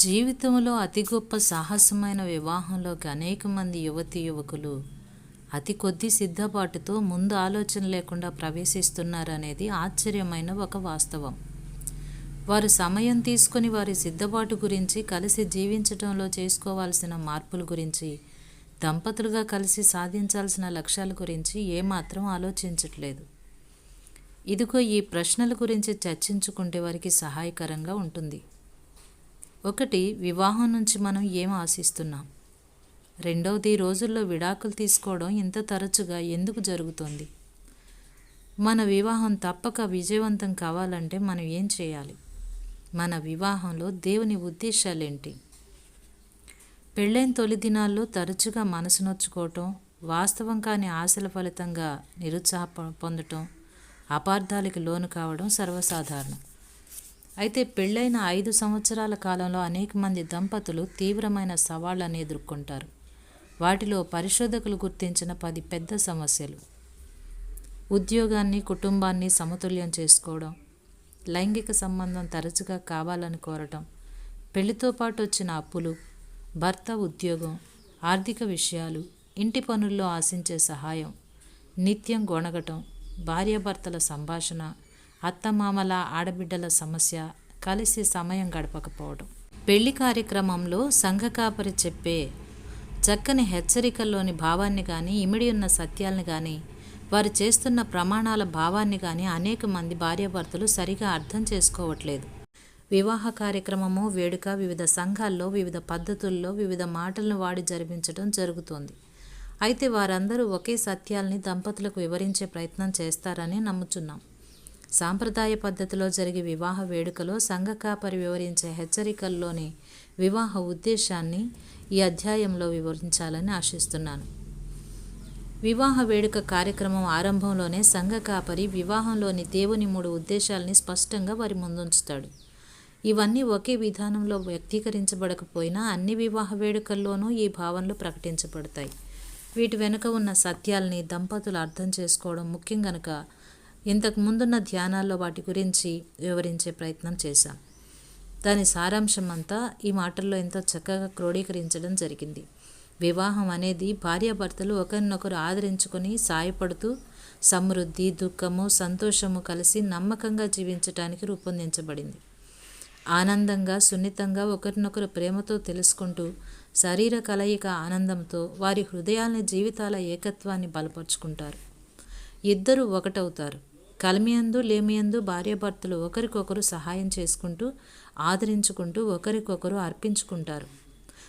జీవితంలో అతి గొప్ప సాహసమైన వివాహంలోకి అనేక మంది యువతి యువకులు అతి కొద్ది సిద్ధపాటుతో ముందు ఆలోచన లేకుండా ప్రవేశిస్తున్నారనేది ఆశ్చర్యమైన ఒక వాస్తవం. వారు సమయం తీసుకొని వారి సిద్ధపాటు గురించి కలిసి జీవించడంలో చేసుకోవాల్సిన మార్పుల గురించి దంపతులుగా కలిసి సాధించాల్సిన లక్ష్యాల గురించి ఏమాత్రం ఆలోచించట్లేదు. ఇదిగో ఈ ప్రశ్నల గురించి చర్చించుకుంటే వారికి సహాయకరంగా ఉంటుంది. ఒకటి వివాహం నుంచి మనం ఏం ఆశిస్తున్నాం? రెండవది రోజుల్లో విడాకులు తీసుకోవడం ఇంత తరచుగా ఎందుకు జరుగుతోంది? మన వివాహం తప్పక విజయవంతం కావాలంటే మనం ఏం చేయాలి? మన వివాహంలో దేవుని ఉద్దేశాలేంటి? పెళ్ళైన తొలి దినాల్లో తరచుగా మనసు నొచ్చుకోవటం వాస్తవం కాని ఆశల ఫలితంగా నిరుత్సాహ పొందటం అపార్థాలకు లోను కావడం సర్వసాధారణం. అయితే పెళ్ళైన ఐదు సంవత్సరాల కాలంలో అనేక మంది దంపతులు తీవ్రమైన సవాళ్ళను ఎదుర్కొంటారు. వాటిలో పరిశోధకులు గుర్తించిన పది పెద్ద సమస్యలు. ఉద్యోగాన్ని కుటుంబాన్ని సమతుల్యం చేసుకోవడం లైంగిక సంబంధం తరచుగా కావాలని కోరటం పెళ్ళితో పాటు వచ్చిన అప్పులు భర్త ఉద్యోగం ఆర్థిక విషయాలు ఇంటి పనుల్లో ఆశించే సహాయం నిత్యం గొణగటం భార్యాభర్తల సంభాషణ అత్తమామల ఆడబిడ్డల సమస్య కలిసి సమయం గడపకపోవడం. పెళ్ళి కార్యక్రమంలో సంఘ కాపరి చెప్పే చక్కని హెచ్చరికల్లోని భావాన్ని కానీ ఇమిడి ఉన్న సత్యాలను కానీ వారు చేస్తున్న ప్రమాణాల భావాన్ని కానీ అనేక మంది భార్యాభర్తలు సరిగా అర్థం చేసుకోవట్లేదు. వివాహ కార్యక్రమము వేడుక వివిధ సంఘాల్లో వివిధ పద్ధతుల్లో వివిధ మాటలను వాడి జరిపించడం జరుగుతోంది. అయితే వారందరూ ఒకే సత్యాల్ని దంపతులకు వివరించే ప్రయత్నం చేస్తారని నమ్ముచున్నాం. సాంప్రదాయ పద్ధతిలో జరిగే వివాహ వేడుకలో సంఘకాపరి వివరించే హెచ్చరికల్లోని వివాహ ఉద్దేశాన్ని ఈ అధ్యాయంలో వివరించాలని ఆశిస్తున్నాను. వివాహ వేడుక కార్యక్రమం ఆరంభంలోనే సంఘ కాపరి వివాహంలోని దేవుని మూడు ఉద్దేశాలని స్పష్టంగా వారి ముందుంచుతాడు. ఇవన్నీ ఒకే విధానంలో వ్యక్తీకరించబడకపోయినా అన్ని వివాహ వేడుకల్లోనూ ఈ భావనలు ప్రకటించబడతాయి. వీటి వెనుక ఉన్న సత్యాల్ని దంపతులు అర్థం చేసుకోవడం ముఖ్యం కనుక ఇంతకు ముందున్న ధ్యానాల్లో వాటి గురించి వివరించే ప్రయత్నం చేశాం. దాని సారాంశం అంతా ఈ మాటల్లో ఎంతో చక్కగా క్రోడీకరించడం జరిగింది. వివాహం అనేది భార్యాభర్తలు ఒకరినొకరు ఆదరించుకొని సాయపడుతూ సమృద్ధి దుఃఖము సంతోషము కలిసి నమ్మకంగా జీవించటానికి రూపొందించబడింది. ఆనందంగా సున్నితంగా ఒకరినొకరు ప్రేమతో తెలుసుకుంటూ శరీర కలయిక ఆనందంతో వారి హృదయాలని జీవితాల ఏకత్వాన్ని బలపరుచుకుంటారు. ఇద్దరు ఒకటవుతారు. కలిమియందు లేమియందు భార్యాభర్తలు ఒకరికొకరు సహాయం చేసుకుంటూ ఆదరించుకుంటూ ఒకరికొకరు అర్పించుకుంటారు.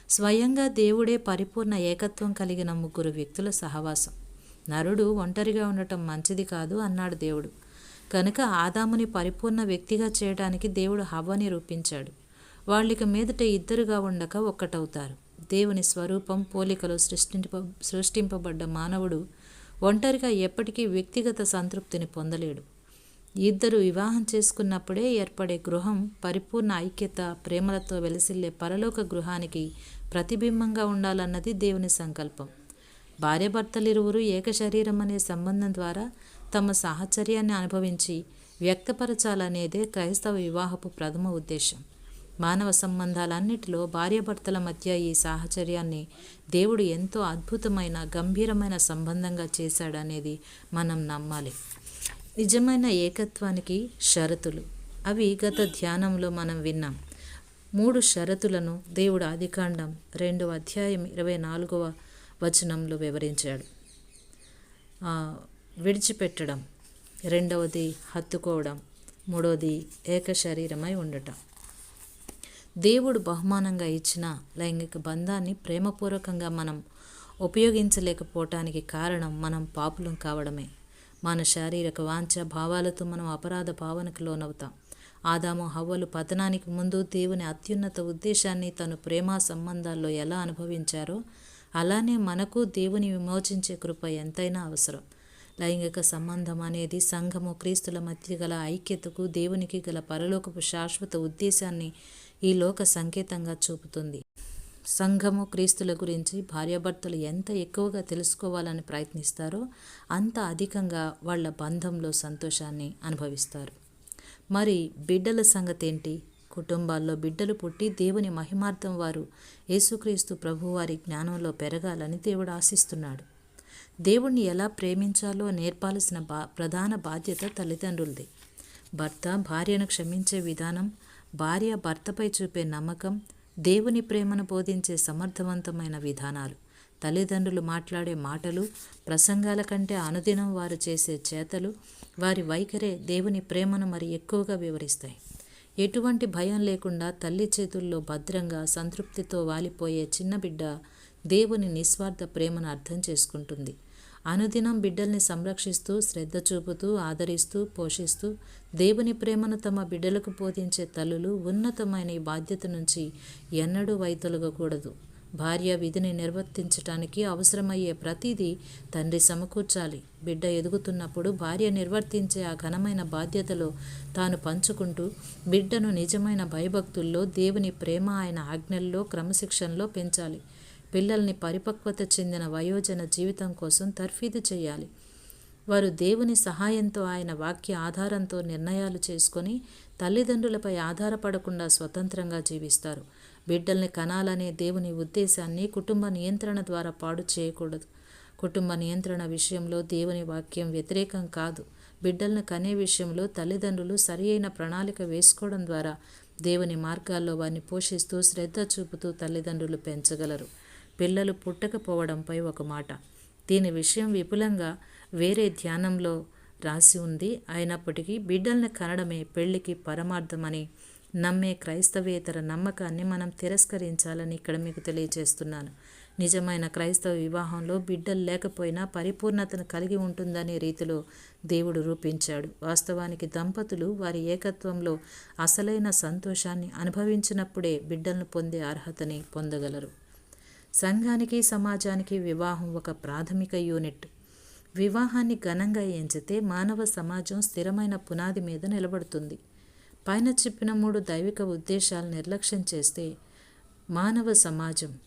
స్వయంగా దేవుడే పరిపూర్ణ ఏకత్వం కలిగిన ముగ్గురు వ్యక్తుల సహవాసం. నరుడు ఒంటరిగా ఉండటం మంచిది కాదు అన్నాడు దేవుడు. కనుక ఆదాముని పరిపూర్ణ వ్యక్తిగా చేయడానికి దేవుడు హవ్వని రూపించాడు. వాళ్ళిక మీదట ఇద్దరుగా ఉండక ఒక్కటవుతారు. దేవుని స్వరూపం పోలికలు సృష్టింప సృష్టింపబడ్డ మానవుడు ఒంటరిగా ఎప్పటికీ వ్యక్తిగత సంతృప్తిని పొందలేడు. ఇద్దరు వివాహం చేసుకున్నప్పుడే ఏర్పడే గృహం పరిపూర్ణ ఐక్యత ప్రేమలతో వెలసిల్లే పరలోక గృహానికి ప్రతిబింబంగా ఉండాలన్నది దేవుని సంకల్పం. భార్యాభర్తలిరువురు ఏక శరీరం అనే సంబంధం ద్వారా తమ సాహచర్యాన్ని అనుభవించి వ్యక్తపరచాలనేదే క్రైస్తవ వివాహపు ప్రథమ ఉద్దేశం. మానవ సంబంధాలన్నిటిలో భార్యాభర్తల మధ్య ఈ సాహచర్యాన్ని దేవుడు ఎంతో అద్భుతమైన గంభీరమైన సంబంధంగా చేశాడనేది మనం నమ్మాలి. నిజమైన ఏకత్వానికి షరతులు. అవి గత ధ్యానంలో మనం విన్నాం. మూడు షరతులను దేవుడు ఆదికాండం రెండవ అధ్యాయం ఇరవై నాలుగవ వచనంలో వివరించాడు. విడిచిపెట్టడం. రెండవది హత్తుకోవడం. మూడవది ఏక శరీరమై ఉండటం. దేవుడు బహుమానంగా ఇచ్చిన లైంగిక బంధాన్ని ప్రేమపూర్వకంగా మనం ఉపయోగించలేకపోవటానికి కారణం మనం పాపులం కావడమే. మన శారీరక వాంఛ భావాలతో మనం అపరాధ భావనకు లోనవుతాం. ఆదాము హవ్వలు పతనానికి ముందు దేవుని అత్యున్నత ఉద్దేశాన్ని తను ప్రేమ సంబంధాల్లో ఎలా అనుభవించారో అలానే మనకు దేవుని విమోచించే కృప ఎంతైనా అవసరం. లైంగిక సంబంధం అనేది సంఘము క్రీస్తుల మధ్య గల ఐక్యతకు దేవునికి గల పరలోకపు శాశ్వత ఉద్దేశాన్ని ఈ లోక సంకేతంగా చూపుతుంది. సంఘము క్రీస్తుల గురించి భార్యాభర్తలు ఎంత ఎక్కువగా తెలుసుకోవాలని ప్రయత్నిస్తారో అంత అధికంగా వాళ్ళ బంధంలో సంతోషాన్ని అనుభవిస్తారు. మరి బిడ్డల సంగతి ఏంటి కుటుంబాల్లో బిడ్డలు పుట్టి దేవుని మహిమార్థం వారు యేసుక్రీస్తు ప్రభువారి జ్ఞానంలో పెరగాలని దేవుడు ఆశిస్తున్నాడు. దేవుణ్ణి ఎలా ప్రేమించాలో నేర్పాల్సిన బా ప్రధాన బాధ్యత తల్లిదండ్రులది. భర్త భార్యను క్షమించే విధానం భార్య భర్తపై చూపే నమ్మకం దేవుని ప్రేమను బోధించే సమర్థవంతమైన విధానాలు. తల్లిదండ్రులు మాట్లాడే మాటలు ప్రసంగాల కంటే అనుదినం వారు చేసే చేతలు వారి వైఖరే దేవుని ప్రేమను మరి ఎక్కువగా వివరిస్తాయి. ఎటువంటి భయం లేకుండా తల్లి చేతుల్లో భద్రంగా సంతృప్తితో వాలిపోయే చిన్న బిడ్డ దేవుని నిస్వార్థ ప్రేమను అర్థం చేసుకుంటుంది. అనుదినం బిడ్డల్ని సంరక్షిస్తూ శ్రద్ధ చూపుతూ ఆదరిస్తూ పోషిస్తూ దేవుని ప్రేమను తమ బిడ్డలకు బోధించే తల్లులు ఉన్నతమైన ఈ బాధ్యత నుంచి ఎన్నడూ వైతొలగకూడదు భార్య విధిని నిర్వర్తించటానికి అవసరమయ్యే ప్రతిదీ తండ్రి సమకూర్చాలి. బిడ్డ ఎదుగుతున్నప్పుడు భార్య నిర్వర్తించే ఆ ఘనమైన బాధ్యతలో తాను పంచుకుంటూ బిడ్డను నిజమైన భయభక్తుల్లో దేవుని ప్రేమ ఆయన ఆజ్ఞల్లో క్రమశిక్షణలో పెంచాలి. పిల్లల్ని పరిపక్వత చెందిన వయోజన జీవితం కోసం తర్ఫీదు చేయాలి. వారు దేవుని సహాయంతో ఆయన వాక్య ఆధారంతో నిర్ణయాలు చేసుకొని తల్లిదండ్రులపై ఆధారపడకుండా స్వతంత్రంగా జీవిస్తారు. బిడ్డల్ని కనాలనే దేవుని ఉద్దేశాన్ని కుటుంబ నియంత్రణ ద్వారా పాడు చేయకూడదు. కుటుంబ నియంత్రణ విషయంలో దేవుని వాక్యం వ్యతిరేకం కాదు. బిడ్డలను కనే విషయంలో తల్లిదండ్రులు సరి అయిన ప్రణాళిక వేసుకోవడం ద్వారా దేవుని మార్గాల్లో వారిని పోషిస్తూ శ్రద్ధ చూపుతూ తల్లిదండ్రులు పెంచగలరు. పిల్లలు పుట్టకపోవడంపై ఒక మాట. దీని విషయం విపులంగా వేరే ధ్యానంలో రాసి ఉంది. అయినప్పటికీ బిడ్డల్ని కనడమే పెళ్ళికి పరమార్థమని నమ్మే క్రైస్తవేతర నమ్మకాన్ని మనం తిరస్కరించాలని ఇక్కడ మీకు తెలియజేస్తున్నాను. నిజమైన క్రైస్తవ వివాహంలో బిడ్డలు లేకపోయినా పరిపూర్ణతను కలిగి ఉంటుందనే రీతిలో దేవుడు రూపించాడు. వాస్తవానికి దంపతులు వారి ఏకత్వంలో అసలైన సంతోషాన్ని అనుభవించినప్పుడే బిడ్డలను పొందే అర్హతని పొందగలరు. సంఘానికి సమాజానికి వివాహం ఒక ప్రాథమిక యూనిట్. వివాహాన్ని ఘనంగా ఎంచితే మానవ సమాజం స్థిరమైన పునాది మీద నిలబడుతుంది. పైన చెప్పిన మూడు దైవిక ఉద్దేశాలు నిర్లక్ష్యం చేస్తే మానవ సమాజం.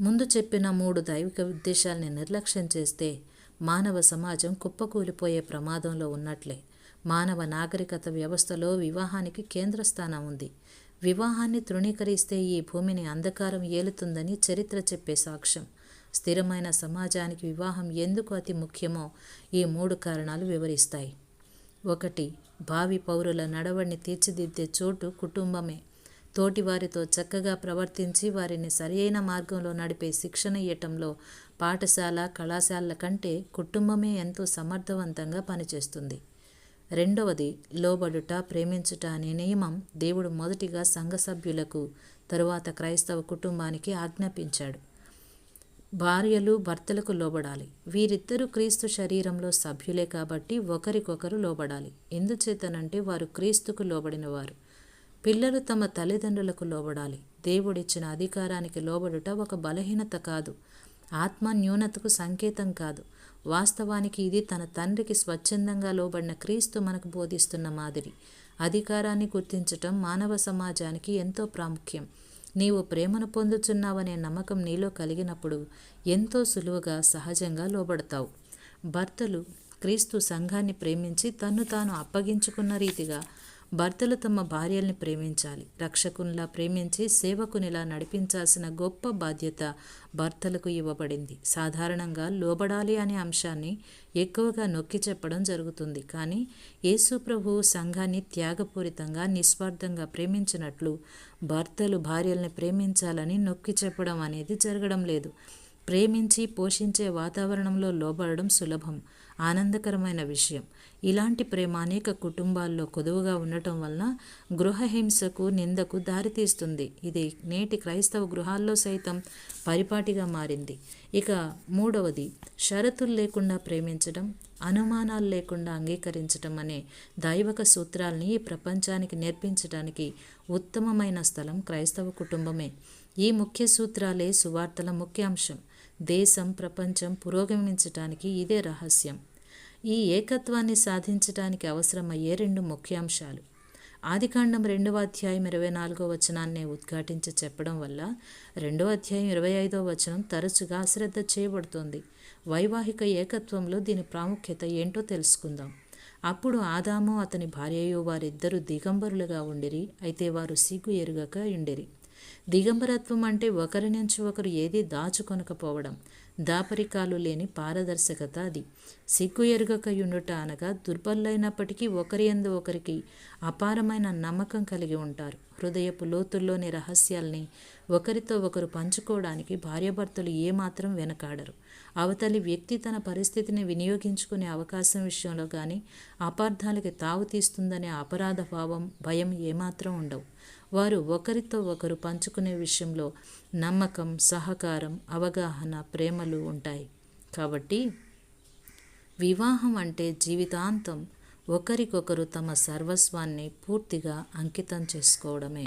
ముందు చెప్పిన మూడు దైవిక ఉద్దేశాలని నిర్లక్ష్యం చేస్తే మానవ సమాజం కుప్పకూలిపోయే ప్రమాదంలో ఉన్నట్లే. మానవ నాగరికత వ్యవస్థలో వివాహానికి కేంద్రస్థానం ఉంది. వివాహాన్ని తృణీకరిస్తే ఈ భూమిని అంధకారం ఏలుతుందని చరిత్ర చెప్పే సాక్ష్యం. స్థిరమైన సమాజానికి వివాహం ఎందుకు అతి ముఖ్యమో ఈ మూడు కారణాలు వివరిస్తాయి. ఒకటి భావి పౌరుల నడవడిని తీర్చిదిద్దే చోటు కుటుంబమే. తోటివారితో చక్కగా ప్రవర్తించి వారిని సరియైన మార్గంలో నడిపే శిక్షణ ఇవ్వటంలో పాఠశాల కళాశాలల కంటే కుటుంబమే ఎంతో సమర్థవంతంగా పనిచేస్తుంది. రెండవది లోబడుట ప్రేమించుట అనే నియమం దేవుడు మొదటిగా సంఘ సభ్యులకు తరువాత క్రైస్తవ కుటుంబానికి ఆజ్ఞాపించాడు. భార్యలు భర్తలకు లోబడాలి. వీరిద్దరూ క్రీస్తు శరీరంలో సభ్యులే కాబట్టి ఒకరికొకరు లోబడాలి. ఎందుచేతనంటే వారు క్రీస్తుకు లోబడినవారు. పిల్లలు తమ తల్లిదండ్రులకు లోబడాలి. దేవుడిచ్చిన అధికారానికి లోబడుట ఒక బలహీనత కాదు. ఆత్మ న్యూనతకు సంకేతం కాదు. వాస్తవానికి ఇది తన తండ్రికి స్వచ్ఛందంగా లోబడిన క్రీస్తు మనకు బోధిస్తున్న మాదిరి. అధికారాన్ని గుర్తించటం మానవ సమాజానికి ఎంతో ప్రాముఖ్యం. నీవు ప్రేమను పొందుచున్నావనే నమ్మకం నీలో కలిగినప్పుడు ఎంతో సులువుగా సహజంగా లోబడతావు. భర్తలు క్రీస్తు సంఘాన్ని ప్రేమించి తన్ను తాను అప్పగించుకున్న రీతిగా భర్తలు తమ భార్యల్ని ప్రేమించాలి. రక్షకునిలా ప్రేమించి సేవకునిలా నడిపించాల్సిన గొప్ప బాధ్యత భర్తలకు ఇవ్వబడింది. సాధారణంగా లోబడాలి అనే అంశాన్ని ఎక్కువగా నొక్కి చెప్పడం జరుగుతుంది. కానీ యేసుప్రభువు సంఘాన్ని త్యాగపూరితంగా నిస్వార్థంగా ప్రేమించినట్లు భర్తలు భార్యల్ని ప్రేమించాలని నొక్కి చెప్పడం అనేది జరగడం లేదు. ప్రేమించి పోషించే వాతావరణంలో లోబడడం సులభం ఆనందకరమైన విషయం. ఇలాంటి ప్రేమ అనేక కుటుంబాల్లో కొదువుగా ఉండటం వలన గృహహింసకు నిందకు దారితీస్తుంది. ఇది నేటి క్రైస్తవ గృహాల్లో సైతం పరిపాటిగా మారింది. ఇక మూడవది షరతులు లేకుండా ప్రేమించడం అనుమానాలు లేకుండా అంగీకరించడం అనే దైవక సూత్రాల్ని ఈ ప్రపంచానికి నేర్పించడానికి ఉత్తమమైన స్థలం క్రైస్తవ కుటుంబమే. ఈ ముఖ్య సూత్రాలే సువార్తల ముఖ్యాంశం. దేశం ప్రపంచం పురోగమించటానికి ఇదే రహస్యం. ఈ ఏకత్వాన్ని సాధించటానికి అవసరమయ్యే రెండు ముఖ్యాంశాలు. ఆదికాండం రెండవ అధ్యాయం ఇరవై నాలుగో వచనాన్ని ఉద్ఘాటించి చెప్పడం వల్ల రెండవ అధ్యాయం ఇరవై ఐదో వచనం తరచుగా అశ్రద్ధ చేయబడుతోంది. వైవాహిక ఏకత్వంలో దీని ప్రాముఖ్యత ఏంటో తెలుసుకుందాం. అప్పుడు ఆదాము అతని భార్యయు వారిద్దరూ దిగంబరులుగా ఉండిరి అయితే వారు సిగ్గు ఎరుగక ఉండిరి దిగంబరత్వం అంటే ఒకరి నుంచి ఒకరు ఏది దాచుకొనకపోవడం. దాపరికాలు లేని పారదర్శకత అది. సిగ్గు ఎరుగకయుండుట అనగా దుర్బలైనప్పటికీ ఒకరి ఎందు ఒకరికి అపారమైన నమ్మకం కలిగి ఉంటారు. హృదయపు లోతుల్లోని రహస్యాల్ని ఒకరితో ఒకరు పంచుకోవడానికి భార్యాభర్తలు ఏమాత్రం వెనకాడరు. అవతలి వ్యక్తి తన పరిస్థితిని వినియోగించుకునే అవకాశం విషయంలో కానీ అపార్థాలకి తావు తీస్తుందనే అపరాధ భావం భయం ఏమాత్రం ఉండవు. వారు ఒకరితో ఒకరు పంచుకునే విషయంలో నమ్మకం సహకారం అవగాహన ప్రేమలు ఉంటాయి. కాబట్టి వివాహం అంటే జీవితాంతం ఒకరికొకరు తమ సర్వస్వాన్ని పూర్తిగా అంకితం చేసుకోవడమే.